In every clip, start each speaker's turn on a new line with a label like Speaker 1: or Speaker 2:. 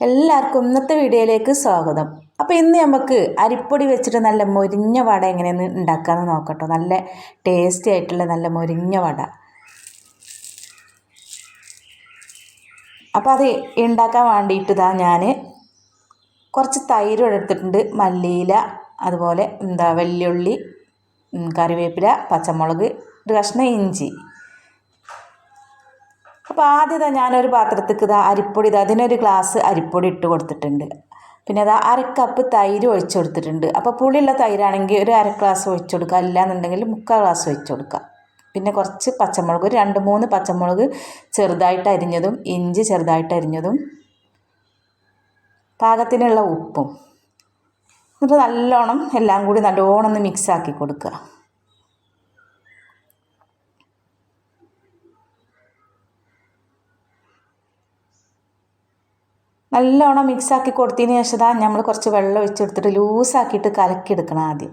Speaker 1: എല്ലാവർക്കും ഇന്നത്തെ വീഡിയോയിലേക്ക് സ്വാഗതം. അപ്പോൾ ഇന്ന് നമുക്ക് അരിപ്പൊടി വെച്ചിട്ട് നല്ല മുരിഞ്ഞ വട എങ്ങനെയെന്ന് ഉണ്ടാക്കാമെന്ന് നോക്കട്ടോ. നല്ല ടേസ്റ്റി ആയിട്ടുള്ള നല്ല മുരിഞ്ഞ വട. അപ്പോൾ അത് ഉണ്ടാക്കാൻ വേണ്ടിയിട്ട് ഇതാ ഞാൻ കുറച്ച് തൈര് എടുത്തിട്ടുണ്ട്. മല്ലിയില അതുപോലെ എന്താ വെല്ലുള്ളി കറിവേപ്പില പച്ചമുളക് ഒരു കഷ്ണം ഇഞ്ചി. അപ്പോൾ ആദ്യം ഇതാ ഞാനൊരു പാത്രത്തേക്ക് ഇതാ അരിപ്പൊടി ഇതാ അതിനൊരു ഗ്ലാസ് അരിപ്പൊടി ഇട്ട് കൊടുത്തിട്ടുണ്ട്. പിന്നെ അതാ അര കപ്പ് തൈര് ഒഴിച്ചു കൊടുത്തിട്ടുണ്ട്. അപ്പോൾ പുളിയുള്ള തൈരാണെങ്കിൽ ഒരു അര ഗ്ലാസ് ഒഴിച്ചു കൊടുക്കുക. അല്ലാന്നുണ്ടെങ്കിൽ മുക്കാൽ ഗ്ലാസ് ഒഴിച്ചു കൊടുക്കുക. പിന്നെ കുറച്ച് പച്ചമുളക് ഒരു രണ്ട് മൂന്ന് പച്ചമുളക് ചെറുതായിട്ട് അരിഞ്ഞതും ഇഞ്ചി ചെറുതായിട്ട് അരിഞ്ഞതും പാകത്തിനുള്ള ഉപ്പും. എന്നിട്ട് നല്ലോണം എല്ലാം കൂടി നല്ലോണം ഒന്ന് മിക്സാക്കി കൊടുക്കുക. നല്ലോണം മിക്സ് ആക്കി കൊടുത്തതിന് ശേഷം താ നമ്മൾ കുറച്ച് വെള്ളം ഒഴിച്ചെടുത്തിട്ട് ലൂസാക്കിയിട്ട് കലക്കിയെടുക്കണം ആദ്യം.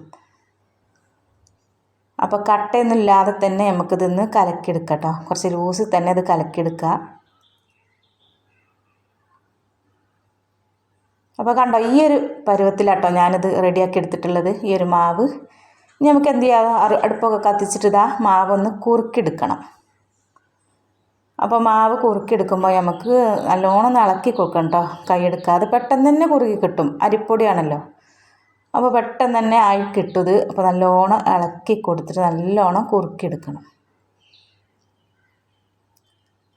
Speaker 1: അപ്പോൾ കട്ടയൊന്നും ഇല്ലാതെ തന്നെ നമുക്കിതൊന്ന് കലക്കിയെടുക്കാം കേട്ടോ കുറച്ച് ലൂസ് തന്നെ ഇത് കലക്കിയെടുക്കുക അപ്പോൾ കണ്ടോ ഈ ഒരു പരുവത്തിലാട്ടോ ഞാനിത് റെഡിയാക്കി എടുത്തിട്ടുള്ളത് ഈ ഒരു മാവ്. ഇനി നമുക്ക് എന്ത് ചെയ്യാം അടുപ്പൊക്കെ കത്തിച്ചിട്ട് ഇതാ മാവൊന്ന് കുറുക്കിയെടുക്കണം. അപ്പോൾ മാവ് കുറുക്കിയെടുക്കുമ്പോൾ നമുക്ക് നല്ലോണം ഇളക്കി കൊടുക്കണം കേട്ടോ കൈയെടുക്കാതെ. പെട്ടെന്ന് തന്നെ കുറുകി കിട്ടും. അരിപ്പൊടിയാണല്ലോ. അപ്പോൾ പെട്ടെന്ന് തന്നെ ആയി കിട്ടും അപ്പോൾ നല്ലോണം ഇളക്കി കൊടുത്തിട്ട് നല്ലോണം കുറുക്കിയെടുക്കണം.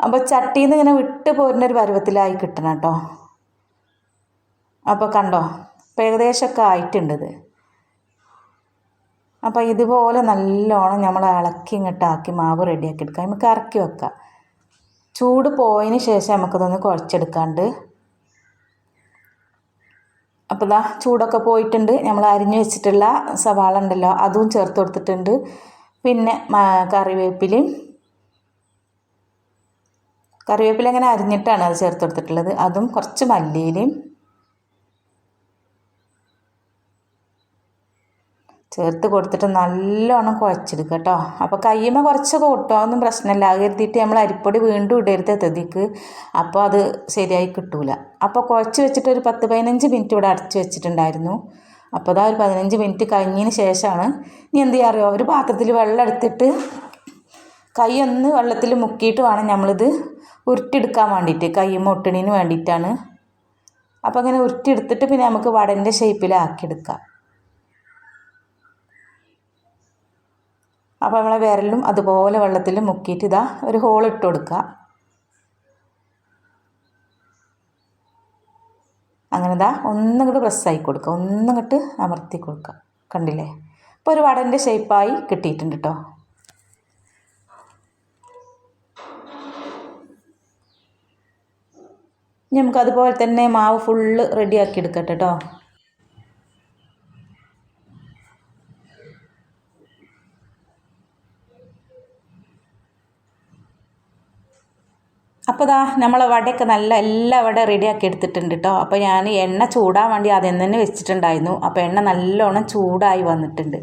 Speaker 1: അപ്പോൾ ചട്ടിയിൽ നിന്ന് ഇങ്ങനെ വിട്ട് പോരുന്നൊരു പരുവത്തിലായി കിട്ടണം കേട്ടോ അപ്പോൾ കണ്ടോ ഇപ്പോൾ ഏകദേശമൊക്കെ ആയിട്ടുണ്ട് അപ്പോൾ ഇതുപോലെ നല്ലോണം നമ്മൾ ഇളക്കി ഇങ്ങോട്ടാക്കി മാവ് റെഡിയാക്കി എടുക്കാം. നമുക്ക് ഇറക്കി വെക്കാം. ചൂട് പോയതിന് ശേഷം നമുക്കതൊന്ന് കുഴച്ചെടുക്കാണ്ട്. അപ്പോൾ ഇതാ ചൂടൊക്കെ പോയിട്ടുണ്ട്. നമ്മൾ അരിഞ്ഞു വെച്ചിട്ടുള്ള സവാള ഉണ്ടല്ലോ അതും ചേർത്ത് കൊടുത്തിട്ടുണ്ട്. പിന്നെ കറിവേപ്പിലയും. കറിവേപ്പില അങ്ങനെ അരിഞ്ഞിട്ടാണ് അത് ചേർത്ത് കൊടുത്തിട്ടുള്ളത്. അതും കുറച്ച് മല്ലിയിലയും. ചേർത്ത് കൊടുത്തിട്ട് നല്ലോണം കുഴച്ചെടുക്കുക കേട്ടോ. അപ്പോൾ കയ്യുമ്മ കുറച്ചൊക്കെ കൊട്ടോ അതൊന്നും പ്രശ്നമില്ല. കരുതിയിട്ട് നമ്മൾ അരിപ്പൊടി വീണ്ടും ഇടരുത് തെതിക്ക് അപ്പോൾ അത് ശരിയായി കിട്ടൂല. അപ്പോൾ കുഴച്ച് വെച്ചിട്ട് ഒരു പത്ത് പതിനഞ്ച് മിനിറ്റ് ഇവിടെ അടച്ച് വെച്ചിട്ടുണ്ടായിരുന്നു. അപ്പോൾ അതാ ഒരു പതിനഞ്ച് മിനിറ്റ് കഴിഞ്ഞതിന് ശേഷമാണ് ഇനി എന്ത് ചെയ്യാറിയോ ഒരു പാത്രത്തിൽ വെള്ളം എടുത്തിട്ട് കൈ ഒന്ന് വെള്ളത്തിൽ മുക്കിയിട്ട് വേണം നമ്മളിത് ഉരുട്ടിയെടുക്കാൻ വേണ്ടിയിട്ട്. കയ്യുമ്മ ഒട്ടണീന് വേണ്ടിയിട്ടാണ്. അപ്പോൾ അങ്ങനെ ഉരുട്ടിയെടുത്തിട്ട് പിന്നെ നമുക്ക് വടന്റെ ഷേപ്പിലാക്കിയെടുക്കാം അപ്പോൾ നമ്മളെ വിരലും അതുപോലെ വെള്ളത്തിൽ മുക്കിയിട്ട് ഇതാ ഒരു ഹോൾ ഇട്ട് കൊടുക്കുക. അങ്ങനെ ഇതാ ഒന്നിങ്ങോട്ട് പ്രസ്സായി കൊടുക്കുക. ഒന്നിങ്ങോട്ട് അമർത്തി കൊടുക്കുക. കണ്ടില്ലേ? അപ്പോൾ ഒരു വടന്റെ ഷേപ്പായി കിട്ടിയിട്ടുണ്ട് കേട്ടോ ഇനി നമുക്ക് അതുപോലെ തന്നെ മാവ് ഫുള്ള് റെഡിയാക്കി എടുക്കട്ടെ കേട്ടോ അപ്പോൾ ദാ നമ്മളെ വടയൊക്കെ നല്ല എല്ലാ വട റെഡിയാക്കി എടുത്തിട്ടുണ്ട് കേട്ടോ അപ്പോൾ ഞാൻ എണ്ണ ചൂടാൻ വേണ്ടി ആദ്യം തന്നെ വെച്ചിട്ടുണ്ടായിരുന്നു. അപ്പോൾ എണ്ണ നല്ലോണം ചൂടായി വന്നിട്ടുണ്ട്.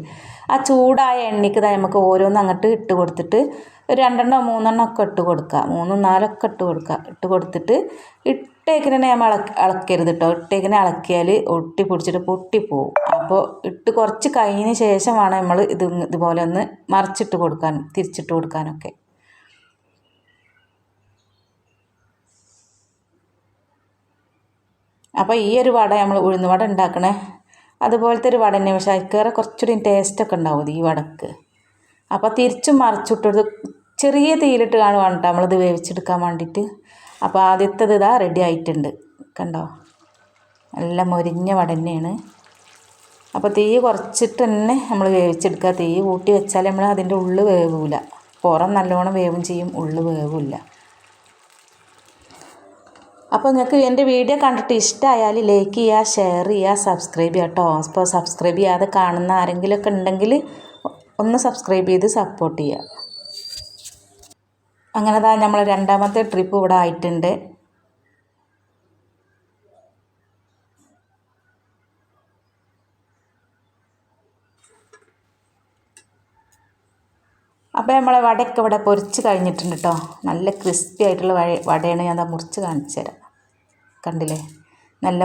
Speaker 1: ആ ചൂടായ എണ്ണയ്ക്ക് ദാ നമുക്ക് ഓരോന്ന് അങ്ങോട്ട് ഇട്ട് കൊടുത്തിട്ട് ഒരു രണ്ടെണ്ണോ മൂന്നെണ്ണോ ഒക്കെ ഇട്ട് കൊടുക്കുക മൂന്നും നാലൊക്കെ ഇട്ട് കൊടുക്കുക ഇട്ട് കൊടുത്തിട്ട് ഇട്ടേക്കിനെ നമ്മൾ ഇളക്ക ഇളക്കരുത് കേട്ടോ ഇട്ടേക്കിനെ ഇളക്കിയാൽ ഒട്ടി പിടിച്ചിട്ട് പൊട്ടിപ്പോവും അപ്പോൾ ഇട്ട് കുറച്ച് കഴിഞ്ഞ ശേഷം വേണം നമ്മൾ ഇത് ഇതുപോലെ ഒന്ന് മറിച്ചിട്ട് കൊടുക്കാൻ തിരിച്ചിട്ട് കൊടുക്കാനൊക്കെ. അപ്പോൾ ഈ ഒരു വട നമ്മൾ ഉഴുന്ന് വട ഉണ്ടാക്കണേ. അതുപോലത്തെ ഒരു വട തന്നെ. പക്ഷേ അതിക്കേറെ കുറച്ചുകൂടി ടേസ്റ്റൊക്കെ ഉണ്ടാവും ഈ വടക്ക്. അപ്പോൾ തിരിച്ചും മറിച്ചിട്ടത് ചെറിയ തീയിലിട്ട് കാണുവാണ് കേട്ടോ നമ്മളിത് വേവിച്ചെടുക്കാൻ വേണ്ടിയിട്ട്. അപ്പോൾ ആദ്യത്തേത് ഇതാ റെഡി ആയിട്ടുണ്ട്. കണ്ടോ? നല്ല മൊരിഞ്ഞ വട തന്നെയാണ്. അപ്പോൾ തീ കുറച്ചിട്ട് തന്നെ നമ്മൾ വേവിച്ചെടുക്കുക. തീ കൂട്ടി വെച്ചാൽ നമ്മൾ അതിന്റെ ഉള്ളിൽ വേവില്ല പുറം നല്ലോണം വേവും ചെയ്യും. ഉള്ളിൽ വേവില്ല. അപ്പോൾ നിങ്ങൾക്ക് എന്റെ വീഡിയോ കണ്ടിട്ട് ഇഷ്ടമായാൽ ലൈക്ക് ചെയ്യുക ഷെയർ ചെയ്യുക സബ്സ്ക്രൈബ് ചെയ്യുക കേട്ടോ. അപ്പോൾ സബ്സ്ക്രൈബ് ചെയ്യാതെ കാണുന്ന ആരെങ്കിലുമൊക്കെ ഉണ്ടെങ്കിൽ ഒന്ന് സബ്സ്ക്രൈബ് ചെയ്ത് സപ്പോർട്ട് ചെയ്യുക. അങ്ങനെ താ നമ്മൾ രണ്ടാമത്തെ ട്രിപ്പ് ഇവിടെ ആയിട്ടുണ്ട്. അപ്പോൾ നമ്മളെ വടയൊക്കെ ഇവിടെ പൊരിച്ച് കഴിഞ്ഞിട്ടുണ്ട് കേട്ടോ. നല്ല ക്രിസ്പി ആയിട്ടുള്ള വടയാണ് ഞാൻ മുറിച്ച് കാണിച്ചു തരാം. കണ്ടില്ലേ? നല്ല